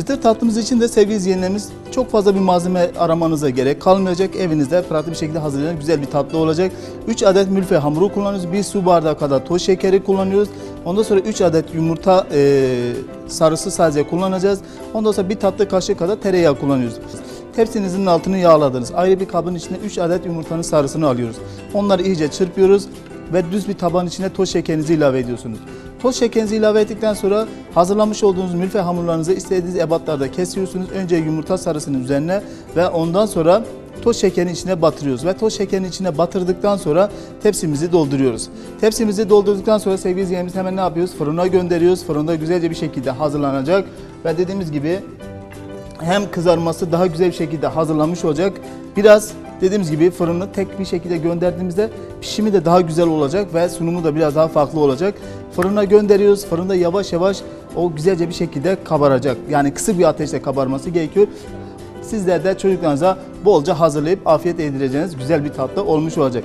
Çıtır tatlımız için de sevgili izleyenlerimiz çok fazla bir malzeme aramanıza gerek kalmayacak. Evinizde pratik bir şekilde hazırlanan güzel bir tatlı olacak. 3 adet mülfe hamuru kullanıyoruz. 1 su bardağı kadar toz şekeri kullanıyoruz. Ondan sonra 3 adet yumurta e, sarısı sadece kullanacağız. Ondan sonra bir tatlı kaşığı kadar tereyağı kullanıyoruz. Tepsinizin altını yağladınız. Ayrı bir kabın içine 3 adet yumurtanın sarısını alıyoruz. Onları iyice çırpıyoruz ve düz bir taban içine toz şekerinizi ilave ediyorsunuz. Toz şekerinizi ilave ettikten sonra hazırlamış olduğunuz mülfe hamurlarınızı istediğiniz ebatlarda kesiyorsunuz. Önce yumurta sarısının üzerine ve ondan sonra toz şekerin içine batırıyoruz ve toz şekerin içine batırdıktan sonra tepsimizi dolduruyoruz. Tepsimizi doldurduktan sonra sevgili izleyenlerimiz hemen ne yapıyoruz? Fırına gönderiyoruz. Fırında güzelce bir şekilde hazırlanacak ve dediğimiz gibi hem kızarması daha güzel bir şekilde hazırlanmış olacak. Biraz dediğimiz gibi fırını tek bir şekilde gönderdiğimizde pişimi de daha güzel olacak ve sunumu da biraz daha farklı olacak. Fırına gönderiyoruz. Fırında yavaş yavaş o güzelce bir şekilde kabaracak. Yani kısık bir ateşte kabarması gerekiyor. Sizler de çocuklarınıza bolca hazırlayıp afiyet yedireceğiniz güzel bir tatlı olmuş olacak.